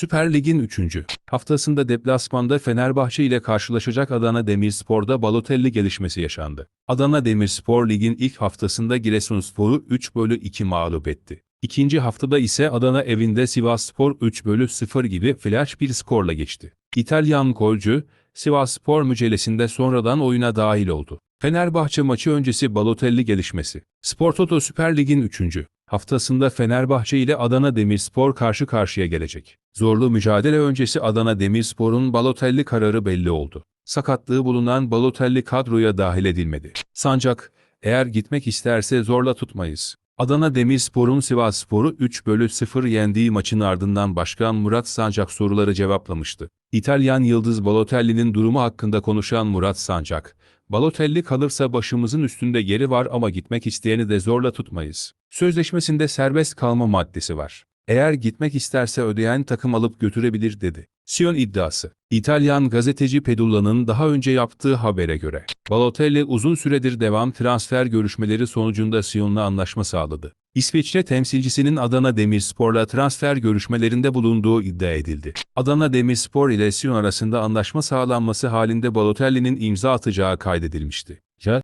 Süper Lig'in 3. haftasında deplasmanda Fenerbahçe ile karşılaşacak Adana Demirspor'da Balotelli gelişmesi yaşandı. Adana Demirspor Lig'in ilk haftasında Giresunspor'u 3 bölü 2 mağlup etti. İkinci haftada ise Adana evinde Sivasspor 3 bölü 0 gibi flash bir skorla geçti. İtalyan golcü, Sivasspor mücadelesinde sonradan oyuna dahil oldu. Fenerbahçe maçı öncesi Balotelli gelişmesi. Spor Toto Süper Lig'in 3. haftasında Fenerbahçe ile Adana Demirspor karşı karşıya gelecek. Zorlu mücadele öncesi Adana Demirspor'un Balotelli kararı belli oldu. Sakatlığı bulunan Balotelli kadroya dahil edilmedi. Sancak, eğer gitmek isterse zorla tutmayız. Adana Demirspor'un Sivasspor'u 3 bölü 0 yendiği maçın ardından Başkan Murat Sancak soruları cevaplamıştı. İtalyan Yıldız Balotelli'nin durumu hakkında konuşan Murat Sancak, Balotelli kalırsa başımızın üstünde yeri var ama gitmek isteyeni de zorla tutmayız. Sözleşmesinde serbest kalma maddesi var. Eğer gitmek isterse ödeyen takım alıp götürebilir dedi. Sion iddiası. İtalyan gazeteci Pedulla'nın daha önce yaptığı habere göre, Balotelli uzun süredir devam transfer görüşmeleri sonucunda Sion'la anlaşma sağladı. İsviçre temsilcisinin Adana Demirspor'la transfer görüşmelerinde bulunduğu iddia edildi. Adana Demirspor ile Sion arasında anlaşma sağlanması halinde Balotelli'nin imza atacağı kaydedilmişti. Ya,